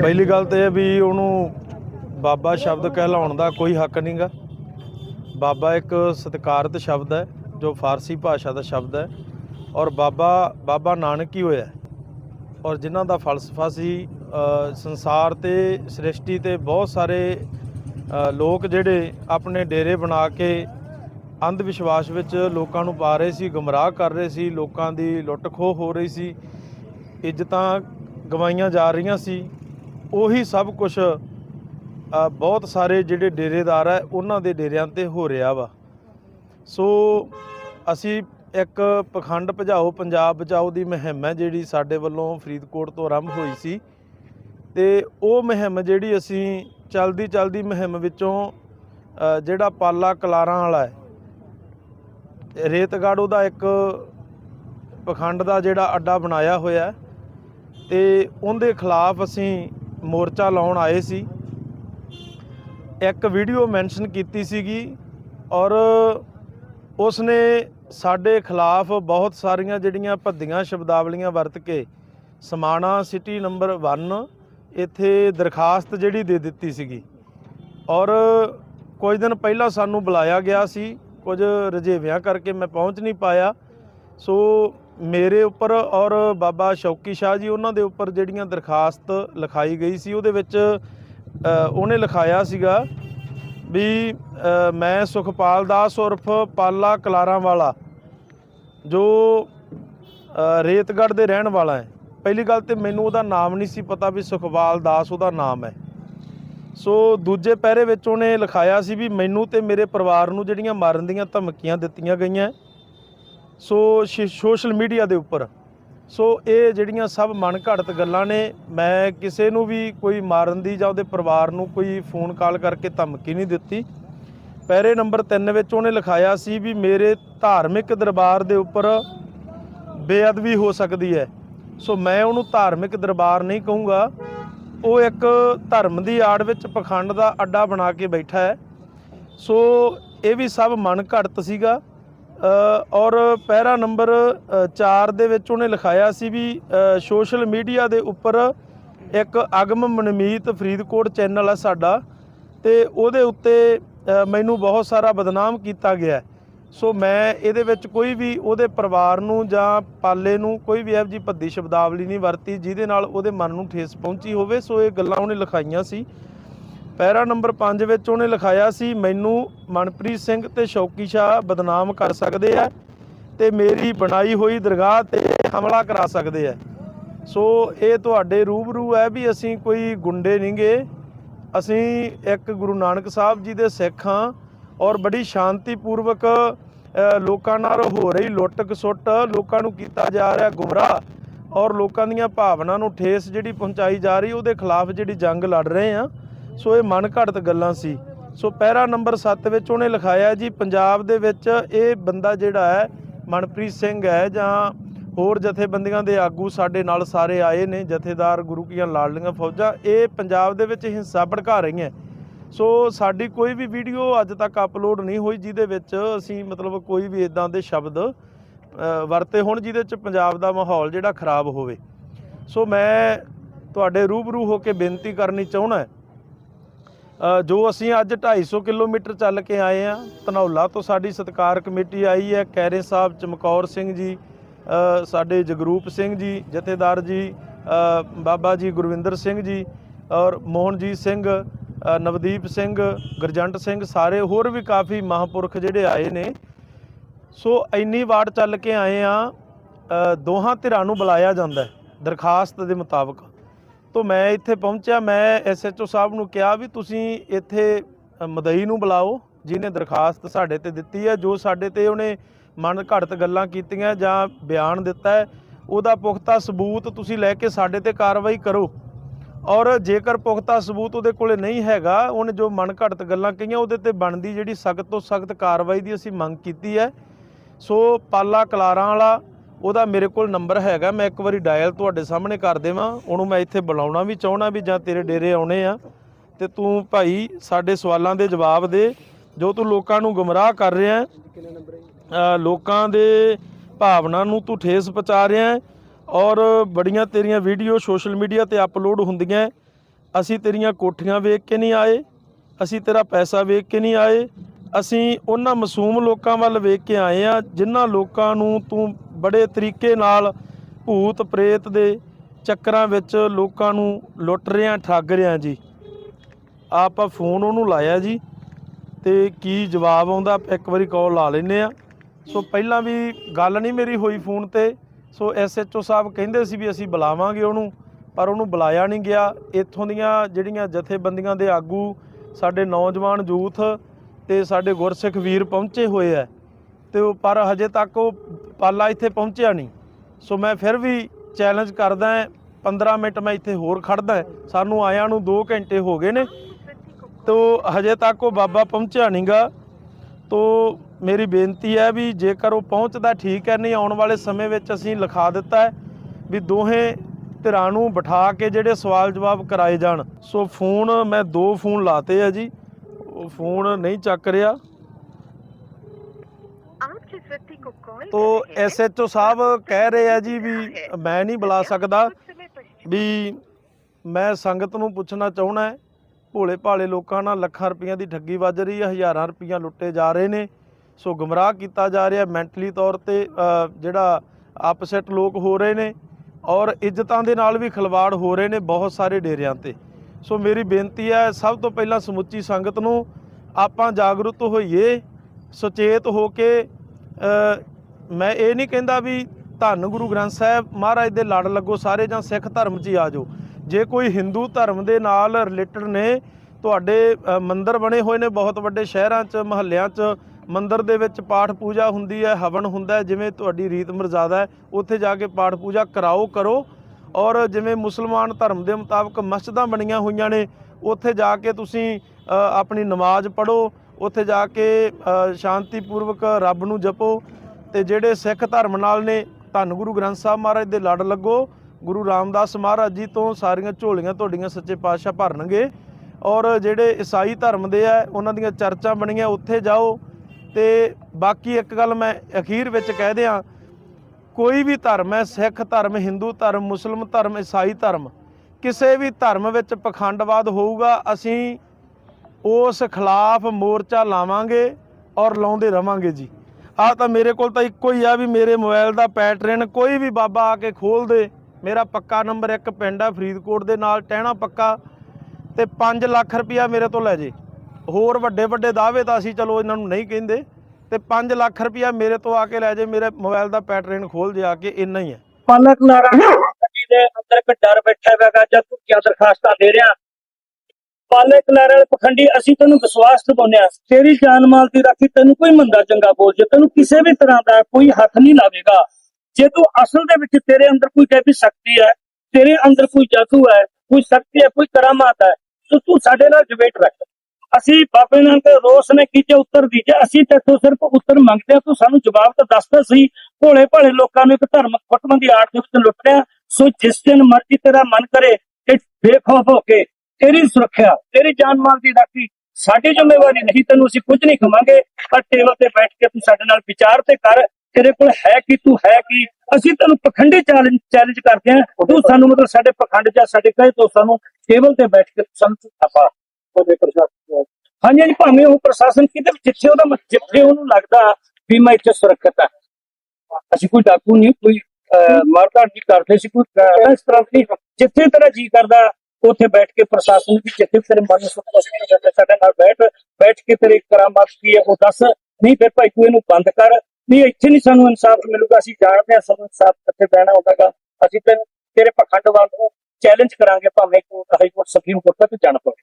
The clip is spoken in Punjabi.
ਪਹਿਲੀ ਗੱਲ ਤੇ ਇਹ ਵੀ ਉਹਨੂੰ ਬਾਬਾ ਸ਼ਬਦ ਕਹਿਲਾਉਣ ਦਾ ਕੋਈ ਹੱਕ ਨਹੀਂਗਾ। ਬਾਬਾ ਇੱਕ ਸਤਿਕਾਰਤ ਸ਼ਬਦ ਹੈ, ਜੋ ਫਾਰਸੀ ਭਾਸ਼ਾ ਦਾ ਸ਼ਬਦ ਹੈ ਔਰ ਬਾਬਾ ਬਾਬਾ ਨਾਨਕ ਹੀ ਹੋਇਆ ਔਰ ਜਿਨ੍ਹਾਂ ਦਾ ਫਲਸਫਾ ਸੀ ਸੰਸਾਰ ਤੇ ਸ੍ਰਿਸ਼ਟੀ ਤੇ ਬਹੁਤ ਸਾਰੇ ਲੋਕ ਜਿਹੜੇ ਆਪਣੇ ਡੇਰੇ ਬਣਾ ਕੇ ਅੰਧ ਵਿਸ਼ਵਾਸ ਵਿੱਚ ਲੋਕਾਂ ਨੂੰ ਪਾ ਰਹੇ ਸੀ, ਗੁੰਮਰਾਹ ਕਰ ਰਹੇ ਸੀ, ਲੋਕਾਂ ਦੀ ਲੁੱਟ ਖੋਹ ਹੋ ਰਹੀ ਸੀ, ਇੱਜ਼ਤਾਂ ਗਵਾਈਆਂ ਜਾ ਰਹੀਆਂ ਸੀ। ਉਹੀ ਸਭ ਕੁਝ ਬਹੁਤ ਸਾਰੇ ਜਿਹੜੇ ਡੇਰੇਦਾਰ ਹੈ ਉਹਨਾਂ ਦੇ ਡੇਰਿਆਂ ਤੇ ਹੋ ਰਿਹਾ ਵਾ। ਸੋ ਅਸੀਂ ਇੱਕ ਪਖੰਡ ਭਜਾਓ, ਪੰਜਾਬ ਬਚਾਓ ਦੀ ਮੁਹਿੰਮ ਹੈ ਜਿਹੜੀ ਸਾਡੇ ਵੱਲੋਂ ਫਰੀਦਕੋਟ ਤੋਂ ਆਰੰਭ ਹੋਈ ਸੀ। ਤੇ ਉਹ ਮੁਹਿੰਮ ਜਿਹੜੀ ਅਸੀਂ ਚਲਦੀ ਚਲਦੀ ਮੁਹਿੰਮ ਵਿੱਚੋਂ ਜਿਹੜਾ ਪਾਲਾ ਕਲਾਰਾਂ ਵਾਲਾ ਹੈ, ਰੇਤਗੜ੍ਹ ਉਹਦਾ ਇੱਕ ਪਖੰਡ ਦਾ ਜਿਹੜਾ ਅੱਡਾ ਬਣਾਇਆ ਹੋਇਆ ਹੈ। ਤੇ ਉਹਦੇ ਖਿਲਾਫ ਅਸੀਂ ਮੋਰਚਾ ਲਾਉਣ ਆਏ ਸੀ। ਇੱਕ ਵੀਡੀਓ ਮੈਂਸ਼ਨ ਕੀਤੀ ਸੀਗੀ ਔਰ ਉਸਨੇ ਸਾਡੇ ਖਿਲਾਫ ਬਹੁਤ ਸਾਰੀਆਂ ਜਿਹੜੀਆਂ ਭੱਦੀਆਂ ਸ਼ਬਦਾਵਲੀਆਂ ਵਰਤ ਕੇ ਸਮਾਣਾ ਸਿਟੀ ਨੰਬਰ 1 ਇੱਥੇ ਦਰਖਾਸਤ ਜਿਹੜੀ ਦੇ ਦਿੱਤੀ ਸੀਗੀ। ਔਰ ਕੁਝ ਦਿਨ ਪਹਿਲਾਂ ਸਾਨੂੰ ਬੁਲਾਇਆ ਗਿਆ ਸੀ। ਕੁਝ ਰਜੇਵਿਆਂ ਕਰਕੇ ਮੈਂ ਪਹੁੰਚ ਨਹੀਂ ਪਾਇਆ। ਸੋ ਮੇਰੇ ਉੱਪਰ ਔਰ ਬਾਬਾ ਸ਼ੌਕੀ ਸ਼ਾਹ ਜੀ ਉਹਨਾਂ ਦੇ ਉੱਪਰ ਜਿਹੜੀਆਂ ਦਰਖਾਸਤ ਲਿਖਾਈ ਗਈ ਸੀ ਉਹਦੇ ਵਿੱਚ ਉਹਨੇ ਲਿਖਾਇਆ ਸੀਗਾ ਵੀ ਮੈਂ ਸੁਖਪਾਲ ਦਾਸ ਉਰਫ ਪਾਲਾ ਕਲਾਰਾਂ ਵਾਲਾ ਜੋ ਅ, ਰੇਤਗੜ੍ਹ ਦੇ ਰਹਿਣ ਵਾਲਾ ਹੈ। ਪਹਿਲੀ ਗੱਲ ਤੇ ਮੈਨੂੰ ਉਹਦਾ ਨਾਮ ਨਹੀਂ ਸੀ ਪਤਾ ਵੀ ਸੁਖਪਾਲ ਦਾਸ ਉਹਦਾ ਨਾਮ ਹੈ। ਸੋ ਦੂਜੇ ਪਹਿਰੇ ਵਿੱਚ ਉਹਨੇ ਲਿਖਾਇਆ ਸੀ ਵੀ ਮੈਨੂੰ ਤੇ ਮੇਰੇ ਪਰਿਵਾਰ ਨੂੰ ਜਿਹੜੀਆਂ ਮਾਰਨ ਦੀਆਂ ਧਮਕੀਆਂ ਦਿੱਤੀਆਂ ਗਈਆਂ ਸੋ ਸੋਸ਼ਲ ਮੀਡੀਆ ਦੇ ਉੱਪਰ। ਸੋ ਇਹ ਜਿਹੜੀਆਂ ਸਭ ਮਨ ਘੜਤ ਗੱਲਾਂ ਨੇ, ਮੈਂ ਕਿਸੇ ਨੂੰ ਵੀ ਕੋਈ ਮਾਰਨ ਦੀ ਜਾਂ ਉਹਦੇ ਪਰਿਵਾਰ ਨੂੰ ਕੋਈ ਫੋਨ ਕਾਲ ਕਰਕੇ ਧਮਕੀ ਨਹੀਂ ਦਿੱਤੀ। ਪੈਰੇ ਨੰਬਰ 3 ਵਿੱਚ ਉਹਨੇ ਲਿਖਾਇਆ ਸੀ ਵੀ ਮੇਰੇ ਧਾਰਮਿਕ ਦਰਬਾਰ ਦੇ ਉੱਪਰ ਬੇਅਦਬੀ ਹੋ ਸਕਦੀ ਹੈ। ਸੋ ਮੈਂ ਉਹਨੂੰ ਧਾਰਮਿਕ ਦਰਬਾਰ ਨਹੀਂ ਕਹੂੰਗਾ। ਉਹ ਇੱਕ ਧਰਮ ਦੀ ਆੜ ਵਿੱਚ ਪਖੰਡ ਦਾ ਅੱਡਾ ਬਣਾ ਕੇ ਬੈਠਾ ਹੈ। ਸੋ ਇਹ ਵੀ ਸਭ ਮਨ ਘੜਤ ਸੀਗਾ। ਔਰ ਪਹਿਰਾ ਨੰਬਰ 4 ਦੇ ਵਿੱਚ ਉਹਨੇ ਲਿਖਾਇਆ ਸੀ ਵੀ ਸੋਸ਼ਲ ਮੀਡੀਆ ਦੇ ਉੱਪਰ ਇੱਕ ਅਗਮ ਮਨਮੀਤ ਫਰੀਦਕੋਟ ਚੈਨਲ ਹੈ ਸਾਡਾ ਤੇ ਉਹਦੇ ਉੱਤੇ ਮੈਨੂੰ ਬਹੁਤ ਸਾਰਾ ਬਦਨਾਮ ਕੀਤਾ ਗਿਆ। ਸੋ ਮੈਂ ਇਹਦੇ ਵਿੱਚ ਕੋਈ ਵੀ ਉਹਦੇ ਪਰਿਵਾਰ ਨੂੰ ਜਾਂ ਪਾਲੇ ਨੂੰ ਕੋਈ ਵੀ ਇਹੋ ਜਿਹੀ ਭੱਦੀ ਸ਼ਬਦਾਵਲੀ ਨਹੀਂ ਵਰਤੀ ਜਿਹਦੇ ਨਾਲ ਉਹਦੇ ਮਨ ਨੂੰ ਠੇਸ ਪਹੁੰਚੀ ਹੋਵੇ। ਸੋ ਇਹ ਗੱਲਾਂ ਉਹਨੇ ਲਿਖਾਈਆਂ ਸੀ। ਪੈਰਾ ਨੰਬਰ 5 ਵਿੱਚ ਉਹਨੇ ਲਿਖਾਇਆ ਸੀ ਮੈਨੂੰ ਮਨਪ੍ਰੀਤ ਸਿੰਘ ਤੇ ਸ਼ੌਕੀ ਸ਼ਾਹ ਬਦਨਾਮ ਕਰ ਸਕਦੇ ਆ ਤੇ ਮੇਰੀ ਬਣਾਈ ਹੋਈ ਦਰਗਾਹ ਤੇ ਹਮਲਾ ਕਰਾ ਸਕਦੇ ਆ। ਸੋ ਇਹ ਤੁਹਾਡੇ ਰੂਬਰੂ ਹੈ ਵੀ ਅਸੀਂ ਕੋਈ ਗੁੰਡੇ ਨਹੀਂਗੇ। ਅਸੀਂ ਇੱਕ ਗੁਰੂ ਨਾਨਕ ਸਾਹਿਬ ਜੀ ਦੇ ਸਿੱਖ ਹਾਂ ਔਰ ਬੜੀ ਸ਼ਾਂਤੀਪੂਰਵਕ ਅ, ਲੋਕਾਂ ਨਾਲ ਹੋ ਰਹੀ ਲੁੱਟ ਖਸੁੱਟ ਲੋਕਾਂ ਨੂੰ ਕੀਤਾ ਜਾ ਰਿਹਾ ਗੁੰਮਰਾਹ ਔਰ ਲੋਕਾਂ ਦੀਆਂ ਭਾਵਨਾ ਨੂੰ ਠੇਸ ਜਿਹੜੀ ਪਹੁੰਚਾਈ ਜਾ ਰਹੀ ਉਹਦੇ ਖਿਲਾਫ ਜਿਹੜੀ ਜੰਗ ਲੜ ਰਹੇ ਆ ਸੋ ਇਹ ਮਨ ਘੜਤ ਗੱਲਾਂ ਸੀ। ਸੋ ਪਹਿਰਾ ਨੰਬਰ 7 ਵਿੱਚ ਉਹਨੇ ਲਿਖਾਇਆ ਜੀ, ਪੰਜਾਬ ਦੇ ਵਿੱਚ ਇਹ ਬੰਦਾ ਜਿਹੜਾ ਹੈ, ਮਨਪ੍ਰੀਤ ਸਿੰਘ ਹੈ, ਜਾਂ ਹੋਰ ਜਥੇਬੰਦੀਆਂ ਦੇ ਆਗੂ ਸਾਡੇ ਨਾਲ ਸਾਰੇ ਆਏ ਨੇ, ਜਥੇਦਾਰ ਗੁਰੂ ਕੀਆਂ ਲਾਡਲੀਆਂ ਫੌਜਾਂ, ਇਹ ਪੰਜਾਬ ਦੇ ਵਿੱਚ ਹਿੰਸਾ ਭੜਕਾ ਰਹੀਆਂ। ਸੋ ਸਾਡੀ ਕੋਈ ਵੀ ਵੀਡੀਓ ਅੱਜ ਤੱਕ ਅਪਲੋਡ ਨਹੀਂ ਹੋਈ, ਜਿਹਦੇ ਵਿੱਚ ਅਸੀਂ ਮਤਲਬ ਕੋਈ ਵੀ ਇਦਾਂ ਦੇ ਸ਼ਬਦ ਵਰਤੇ ਹੋਣ, ਜਿਹਦੇ ਵਿੱਚ ਪੰਜਾਬ ਦਾ ਮਾਹੌਲ ਜਿਹੜਾ ਖਰਾਬ ਹੋਵੇ। ਸੋ ਮੈਂ ਤੁਹਾਡੇ ਰੂਬਰੂ ਹੋ ਕੇ ਬੇਨਤੀ ਕਰਨੀ ਚਾਹੁੰਦਾ ਜੋ ਅਸੀਂ ਅੱਜ 250 ਕਿਲੋਮੀਟਰ ਚੱਲ ਕੇ ਆਏ ਆ ਧਨੌਲਾ ਤੋਂ ਸਾਡੀ ਸਤਕਾਰ ਕਮੇਟੀ ਆਈ ਹੈ, ਕੈਰੇ ਸਾਹਿਬ ਚਮਕੌਰ ਸਿੰਘ ਜੀ ਸਾਡੇ ਜਗਰੂਪ ਸਿੰਘ ਜੀ, ਜਥੇਦਾਰ ਜੀ ਬਾਬਾ ਜੀ ਗੁਰਵਿੰਦਰ ਸਿੰਘ ਜੀ ਔਰ ਮੋਹਨਜੀਤ ਸਿੰਘ ਨਵਦੀਪ ਸਿੰਘ, ਗੁਰਜੰਟ ਸਿੰਘ, ਸਾਰੇ ਹੋਰ ਵੀ ਕਾਫੀ ਮਹਾਂਪੁਰਖ ਜਿਹੜੇ ਆਏ ਨੇ। ਸੋ ਇੰਨੀ ਵਾਰ ਚੱਲ ਕੇ ਆਏ ਆ ਦੋਹਾਂ ਧਿਰਾਂ ਨੂੰ ਬੁਲਾਇਆ ਜਾਂਦਾ ਹੈ, ਦਰਖਾਸਤ ਦੇ ਮੁਤਾਬਕ। ਤੋਂ ਮੈਂ ਇੱਥੇ ਪਹੁੰਚਿਆ, ਮੈਂ ਐਸਐਚਓ ਸਾਹਿਬ ਨੂੰ ਕਿਹਾ ਵੀ ਤੁਸੀਂ ਇੱਥੇ ਮਦਈ ਨੂੰ ਬੁਲਾਓ, ਜਿਹਨੇ ਦਰਖਾਸਤ ਸਾਡੇ ਤੇ ਦਿੱਤੀ ਹੈ, ਜੋ ਸਾਡੇ ਤੇ ਉਹਨੇ ਮਨ ਘੜਤ ਗੱਲਾਂ ਕੀਤੀਆਂ ਜਾਂ ਬਿਆਨ ਦਿੱਤਾ ਹੈ, ਉਹਦਾ ਪੁਖਤਾ ਸਬੂਤ ਤੁਸੀਂ ਲੈ ਕੇ ਸਾਡੇ ਤੇ ਕਾਰਵਾਈ ਕਰੋ। ਔਰ ਜੇਕਰ ਪੁਖਤਾ ਸਬੂਤ ਉਹਦੇ ਕੋਲੇ ਨਹੀਂ ਹੈਗਾ, ਉਹਨੇ ਜੋ ਮਨ ਘੜਤ ਗੱਲਾਂ ਕਹੀਆਂ, ਉਹਦੇ ਤੇ ਬਣਦੀ ਜਿਹੜੀ ਸਖਤ ਤੋਂ ਸਖਤ ਕਾਰਵਾਈ ਦੀ ਅਸੀਂ ਮੰਗ ਕੀਤੀ ਹੈ। ਸੋ ਪਾਲਾ ਕਲਾਰਾਂ ਵਾਲਾ ਉਹਦਾ ਮੇਰੇ ਕੋਲ ਨੰਬਰ ਹੈਗਾ, ਮੈਂ ਇੱਕ ਵਾਰੀ ਡਾਇਲ ਤੁਹਾਡੇ ਸਾਹਮਣੇ ਕਰ ਦੇਵਾਂ, ਉਹਨੂੰ ਮੈਂ ਇੱਥੇ ਬੁਲਾਉਣਾ ਵੀ ਚਾਹਣਾ ਵੀ ਜਾਂ ਤੇਰੇ ਡੇਰੇ ਆਉਣੇ ਆ, ਤੇ ਤੂੰ ਭਾਈ ਸਾਡੇ ਸਵਾਲਾਂ ਦੇ ਜਵਾਬ ਦੇ, ਜੋ ਤੂੰ ਲੋਕਾਂ ਨੂੰ ਗੁੰਮਰਾਹ ਕਰ ਰਿਹਾ ਲੋਕਾਂ ਦੇ ਭਾਵਨਾ ਨੂੰ ਤੂੰ ਠੇਸ ਪਹੁੰਚਾ ਰਿਹਾ ਹੈ, ਔਰ ਬੜੀਆਂ ਤੇਰੀਆਂ ਵੀਡੀਓ ਸੋਸ਼ਲ ਮੀਡੀਆ ਤੇ ਅਪਲੋਡ ਹੁੰਦੀਆਂ ਅਸੀਂ ਤੇਰੀਆਂ ਕੋਠੀਆਂ ਵੇਖ ਕੇ ਨਹੀਂ ਆਏ, ਅਸੀਂ ਤੇਰਾ ਪੈਸਾ ਵੇਖ ਕੇ ਨਹੀਂ ਆਏ ਅਸੀਂ ਉਹਨਾਂ ਮਾਸੂਮ ਲੋਕਾਂ ਵੱਲ ਵੇਖ ਕੇ ਆਏ ਆ ਜਿਨ੍ਹਾਂ ਲੋਕਾਂ ਨੂੰ ਤੂੰ ਬੜੇ ਤਰੀਕੇ ਨਾਲ ਭੂਤ ਪ੍ਰੇਤ ਦੇ ਚੱਕਰਾਂ ਵਿੱਚ ਲੋਕਾਂ ਨੂੰ ਲੁੱਟ ਰਿਆਂ ਠੱਗ ਰਿਆਂ ਜੀ। ਆਪਾਂ ਫੋਨ ਉਹਨੂੰ ਲਾਇਆ ਜੀ ਤੇ ਕੀ ਜਵਾਬ ਆਉਂਦਾ ਇੱਕ ਵਾਰੀ ਕਾਲ ਲਾ ਲੈਨੇ ਆ ਸੋ ਪਹਿਲਾਂ ਵੀ ਗੱਲ ਨਹੀਂ ਮੇਰੀ ਹੋਈ ਫੋਨ ਤੇ, ਸੋ ਐਸਐਚਓ ਸਾਹਿਬ ਕਹਿੰਦੇ ਸੀ ਵੀ ਅਸੀਂ ਬੁਲਾਵਾਂਗੇ ਉਹਨੂੰ, ਪਰ ਉਹਨੂੰ ਬੁਲਾਇਆ ਨਹੀਂ ਗਿਆ। ਇੱਥੋਂ ਦੀਆਂ ਜਿਹੜੀਆਂ ਜਥੇਬੰਦੀਆਂ ਦੇ ਆਗੂ, ਸਾਡੇ ਨੌਜਵਾਨ ਯੂਥ ਤੇ ਸਾਡੇ ਗੁਰਸਿੱਖ ਵੀਰ ਪਹੁੰਚੇ ਹੋਏ ਆ। ਤੇ ਉਹ ਪਰ ਹਜੇ ਤੱਕ ਉਹ ਪਾਲਾ ਇੱਥੇ ਪਹੁੰਚਿਆ ਨਹੀਂ। ਸੋ ਮੈਂ ਫਿਰ ਵੀ ਚੈਲੰਜ ਕਰਦਾ ਹਾਂ। 15 ਮਿੰਟ ਮੈਂ ਇੱਥੇ ਹੋਰ ਖੜਦਾ ਸਾਨੂੰ ਆਇਆਂ ਨੂੰ 2 ਘੰਟੇ ਹੋ ਗਏ ਨੇ। ਤੋ ਹਜੇ ਤੱਕ ਉਹ ਬਾਬਾ ਪਹੁੰਚਿਆ ਨਹੀਂਗਾ ਤੋ ਮੇਰੀ ਬੇਨਤੀ ਹੈ ਵੀ ਜੇਕਰ ਉਹ ਪਹੁੰਚਦਾ ਠੀਕ ਹੈ। ਨਹੀਂ ਆਉਣ ਵਾਲੇ ਸਮੇਂ ਵਿੱਚ ਅਸੀਂ ਲਿਖਾ ਦਿੱਤਾ ਹੈ ਵੀ ਦੋਹੇ ਧਿਰਾਂ ਨੂੰ ਬਿਠਾ ਕੇ ਜਿਹੜੇ ਸਵਾਲ ਜਵਾਬ ਕਰਾਏ ਜਾਣ। ਸੋ ਫੋਨ ਮੈਂ ਦੋ ਫੋਨ ਲਾਤੇ ਆ ਜੀ। ਉਹ ਫੋਨ ਨਹੀਂ ਚੱਕ ਰਿਹਾ आप जिस व्यक्ति को कॉल ਤੋ ਐਸਐਚਓ ਸਾਹਿਬ ਕਹਿ ਰਹੇ ਆ ਜੀ ਵੀ ਮੈਂ ਨਹੀਂ ਬੁਲਾ ਸਕਦਾ ਵੀ ਮੈਂ ਸੰਗਤ ਨੂੰ ਪੁੱਛਣਾ ਚਾਹਣਾ ਹੈ ਭੋਲੇ ਭਾਲੇ ਲੋਕਾਂ ਨਾਲ ਲੱਖਾਂ ਰੁਪਈਆਂ ਦੀ ਠੱਗੀ ਵੱਜ ਰਹੀ ਹੈ ਹਜ਼ਾਰਾਂ ਰੁਪਈਆ ਲੁੱਟੇ ਜਾ ਰਹੇ ਨੇ ਸੋ ਗਮਰਾਹ ਕੀਤਾ ਜਾ ਰਿਹਾ ਮੈਂਟਲੀ ਤੌਰ ਤੇ ਅ, ਜਿਹੜਾ ਅਪਸੈਟ ਲੋਕ ਹੋ ਰਹੇ ਨੇ ਔਰ ਇੱਜ਼ਤਾਂ ਦੇ ਨਾਲ ਵੀ ਖਿਲਵਾੜ ਹੋ ਰਹੇ ਨੇ ਬਹੁਤ ਸਾਰੇ ਡੇਰਿਆਂ ਤੇ ਸੋ ਮੇਰੀ ਬੇਨਤੀ ਹੈ, ਸਭ ਤੋਂ ਪਹਿਲਾਂ ਸਮੁੱਚੀ ਸੰਗਤ ਨੂੰ ਆਪਾਂ ਜਾਗਰੂਕ ਹੋਈਏ, ਸੁਚੇਤ ਹੋ ਕੇ ਮੈਂ ਇਹ ਨਹੀਂ ਕਹਿੰਦਾ ਵੀ ਧੰਨ ਗੁਰੂ ਗ੍ਰੰਥ ਸਾਹਿਬ ਮਹਾਰਾਜ ਦੇ ਲੜ ਲੱਗੋ ਸਾਰੇ ਜਾਂ ਸਿੱਖ ਧਰਮ 'ਚ ਹੀ ਆ ਜਾਓ। ਜੇ ਕੋਈ ਹਿੰਦੂ ਧਰਮ ਦੇ ਨਾਲ ਰਿਲੇਟਡ ਨੇ, ਤੁਹਾਡੇ ਮੰਦਰ ਬਣੇ ਹੋਏ ਨੇ ਬਹੁਤ ਵੱਡੇ ਸ਼ਹਿਰਾਂ 'ਚ, ਮਹੱਲਿਆਂ 'ਚ, ਮੰਦਰ ਦੇ ਵਿੱਚ ਪਾਠ ਪੂਜਾ ਹੁੰਦੀ ਹੈ, ਹਵਨ ਹੁੰਦਾ ਜਿਵੇਂ ਤੁਹਾਡੀ ਰੀਤ ਮਰਜ਼ਾਦਾ ਹੈ, ਉੱਥੇ ਜਾ ਕੇ ਪਾਠ ਪੂਜਾ ਕਰਾਓ, ਕਰੋ। ਔਰ ਜਿਵੇਂ ਮੁਸਲਮਾਨ ਧਰਮ ਦੇ ਮੁਤਾਬਕ ਮਸਜਿਦਾਂ ਬਣੀਆਂ ਹੋਈਆਂ ਨੇ ਉੱਥੇ ਜਾ ਕੇ ਤੁਸੀਂ ਆਪਣੀ ਨਮਾਜ਼ ਪੜੋ ਉੱਥੇ ਜਾ ਕੇ ਅ, ਸ਼ਾਂਤੀਪੂਰਵਕ ਰੱਬ ਨੂੰ ਜਪੋ ਤੇ ਜਿਹੜੇ ਸਿੱਖ ਧਰਮ ਨਾਲ ਨੇ ਧੰਨ ਗੁਰੂ ਗ੍ਰੰਥ ਸਾਹਿਬ ਮਹਾਰਾਜ ਦੇ ਲੜ ਲੱਗੋ ਗੁਰੂ ਰਾਮਦਾਸ ਮਹਾਰਾਜ ਜੀ ਤੋਂ ਸਾਰੀਆਂ ਝੋਲੀਆਂ ਤੁਹਾਡੀਆਂ ਸੱਚੇ ਪਾਤਸ਼ਾਹ ਭਰਨਗੇ ਔਰ ਜਿਹੜੇ ਈਸਾਈ ਧਰਮ ਦੇ ਆ ਉਹਨਾਂ ਦੀਆਂ ਚਰਚਾਂ ਬਣੀਆਂ ਉੱਥੇ ਜਾਓ ਤੇ ਬਾਕੀ ਇੱਕ ਗੱਲ ਮੈਂ ਅਖੀਰ ਵਿੱਚ ਕਹਿ ਦਿਆਂ ਕੋਈ ਵੀ ਧਰਮ ਹੈ, ਸਿੱਖ ਧਰਮ, ਹਿੰਦੂ ਧਰਮ, ਮੁਸਲਮ ਧਰਮ, ਈਸਾਈ ਧਰਮ, ਕਿਸੇ ਵੀ ਧਰਮ ਵਿੱਚ ਪਖੰਡਵਾਦ ਹੋਊਗਾ, ਅਸੀਂ ਉਸ ਖਿਲਾਫ ਮੋਰਚਾ ਲਾਵਾਂਗੇ ਔਰ ਲਾਉਂਦੇ ਰਵਾਂਗੇ ਜੀ। ਆ ਤਾਂ ਮੇਰੇ ਕੋਲ ਤਾਂ ਇੱਕੋ ਹੀ ਆ ਵੀ ਮੇਰੇ ਮੋਬਾਈਲ ਦਾ ਪੈਟਰਨ ਕੋਈ ਵੀ ਬਾਬਾ ਆ ਕੇ ਖੋਲ ਦੇ। ਮੇਰਾ ਪੱਕਾ ਨੰਬਰ ਇੱਕ ਪਿੰਡ ਆ, ਫਰੀਦਕੋਟ ਦੇ ਨਾਲ, ਟਹਿਣਾ ਪੱਕਾ। ਤੇ 5 ਲੱਖ ਰੁਪਇਆ ਮੇਰੇ ਤੋਂ ਲੈ ਜੇ। ਹੋਰ ਵੱਡੇ ਵੱਡੇ ਦਾਅਵੇ ਤਾਂ ਅਸੀਂ ਚਲੋ ਇਹਨਾਂ ਨੂੰ ਨਹੀਂ ਕਹਿੰਦੇ। ਤੇ 5 ਲੱਖ ਰੁਪਇਆ ਮੇਰੇ ਤੋਂ ਆ ਕੇ ਲੈ ਜੇ ਮੇਰੇ ਮੋਬਾਈਲ ਦਾ ਪੈਟਰਨ ਖੋਲ ਜੇ ਆ ਕੇ ਇੰਨਾ ਹੀ ਹੈ। ਪਾਲਕ ਨਾਰਾਇਣ ਜੀ ਦੇ ਅੰਦਰ ਇੱਕ ਡਰ ਬੈਠਾ ਹੈਗਾ ਜਦ ਤੂੰ ਕੀ ਦਰਖਾਸਤਾਂ ਦੇ ਰਿਹਾ? ਪਾਲਕ ਨਾਰਾਇਣ ਪਖੰਡੀ ਅਸੀਂ ਤੈਨੂੰ ਵਿਸ਼ਵਾਸ ਦਿਵਾਉਂਦੇ ਹਾਂ। ਤੇਰੀ ਜਾਨ ਮਾਲ ਦੀ ਰਾਖੀ ਤੈਨੂੰ ਕੋਈ ਮੰਦਾ ਚੰਗਾ ਬੋਲ ਜੇ ਤੈਨੂੰ ਕਿਸੇ ਵੀ ਤਰ੍ਹਾਂ ਦਾ ਕੋਈ ਹੱਥ ਨਹੀਂ ਲਾਵੇਗਾ। ਜੇ ਤੂੰ ਅਸਲ ਦੇ ਵਿੱਚ ਤੇਰੇ ਅੰਦਰ ਕੋਈ ਵੀ ਸ਼ਕਤੀ ਹੈ ਤੇਰੇ ਅੰਦਰ ਕੋਈ ਜਾਦੂ ਹੈ ਕੋਈ ਸ਼ਕਤੀ ਹੈ ਕੋਈ ਕਰਾਮਾਤ ਹੈ ਤਾਂ ਤੂੰ ਸਾਡੇ ਨਾਲ ਡਿਬੇਟ ਰੱਖ। ਅਸੀਂ ਬਾਬੇ ਨਾਨਕ ਰੋਸ ਨੇ ਕੀਤੇ ਉੱਤਰ ਦੀਜੇ ਅਸੀਂ ਤੇਥੋਂ ਸਿਰਫ ਉੱਤਰ ਮੰਗਦੇ ਹਾਂ, ਤੂੰ ਸਾਨੂੰ ਜਵਾਬ ਤਾਂ ਦੱਸ ਤਾਂ ਸਹੀ। ਭੋਲੇ ਭਾਲੇ ਲੋਕਾਂ ਨੂੰ ਇੱਕ ਧਰਮ ਫਟਣ ਦੀ ਆੜ ਦੇ ਵਿੱਚ ਲੁੱਟ ਰਿਹਾ ਸੋ ਜਿਸ ਦਿਨ ਮਰਜ਼ੀ ਤੇਰਾ ਮਨ ਕਰੇ ਕਿ ਬੇਖੌਫ ਹੋ ਕੇ ਤੇਰੀ ਸੁਰੱਖਿਆ, ਤੇਰੀ ਜਾਨ ਮਾਲ ਦੀ ਰਾਖੀ, ਸਾਡੀ ਜ਼ਿੰਮੇਵਾਰੀ ਨਹੀਂ, ਤੈਨੂੰ ਅਸੀਂ ਕੁਝ ਨਹੀਂ ਕਵਾਂਗੇ ਪਰ ਟੇਬਲ ਤੇ ਬੈਠ ਕੇ ਤੂੰ ਸਾਡੇ ਨਾਲ ਵਿਚਾਰ ਤੇ ਕਰ। ਤੇਰੇ ਕੋਲ ਹੈ ਕੀ, ਤੂੰ ਹੈ ਕੀ? ਅਸੀਂ ਤੈਨੂੰ ਪਖੰਡੀ ਚੈਲੰਜ ਚੈਲੰਜ ਕਰਦੇ ਹਾਂ। ਤੂੰ ਸਾਨੂੰ ਮਤਲਬ ਸਾਡੇ ਪਖੰਡ ਜਾਂ ਸਾਡੇ ਕਹੇ ਤੋਂ ਸਾਨੂੰ ਟੇਬਲ ਤੇ ਬੈਠ ਕੇ ਸਾਨੂੰ ਆਪਾਂ ਉਹਦੇ ਪ੍ਰਸ਼ਾਸਨ ਹਾਂਜੀ ਹਾਂਜੀ ਭਾਵੇਂ ਉਹ ਪ੍ਰਸ਼ਾਸਨ ਕਿਤੇ ਜਿੱਥੇ ਉਹਦਾ ਜਿੱਥੇ ਉਹਨੂੰ ਲੱਗਦਾ ਵੀ ਮੈਂ ਇੱਥੇ ਸੁਰੱਖਿਅਤ ਹੈ। ਅਸੀਂ ਕੋਈ ਡਾਕੂ ਨਹੀਂ ਕੋਈ ਮਾਰਕਾਟ ਨਹੀਂ ਕਰਦੇ ਸੀ ਕੋਈ ਅਹ, ਇਸ ਤਰ੍ਹਾਂ ਦੀ ਜਿੱਥੇ ਤੇਰਾ ਜੀ ਕਰਦਾ ਉੱਥੇ ਬੈਠ ਕੇ ਪ੍ਰਸ਼ਾਸਨ ਵੀ ਜਿੱਥੇ ਤੇਰੇ ਮਨ ਨੂੰ ਸੁਖ ਕਰਦਾ ਸਾਡੇ ਨਾਲ ਬੈਠ ਬੈਠ ਕੇ ਤੇਰੀ ਕਰਾਮਾਤ ਕੀ ਹੈ ਉਹ ਦੱਸ। ਨਹੀਂ ਫਿਰ ਭਾਈ ਤੂੰ ਇਹਨੂੰ ਬੰਦ ਕਰ। ਨਹੀਂ ਇੱਥੇ ਨਹੀਂ ਸਾਨੂੰ ਇਨਸਾਫ ਮਿਲੂਗਾ ਅਸੀਂ ਜਾਣਦੇ ਹਾਂ ਸਾਨੂੰ ਇਨਸਾਫ ਕਿੱਥੇ ਬਹਿਣਾ ਹੋਵੇਗਾ। ਅਸੀਂ ਤੈਨੂੰ ਤੇਰੇ ਪਖੰਡਵਾਦ ਨੂੰ ਚੈਲੰਜ ਕਰਾਂਗੇ ਭਾਵੇਂ court high court supreme court ਤੱਕ ਜਾਣਾ ਪਵੇ।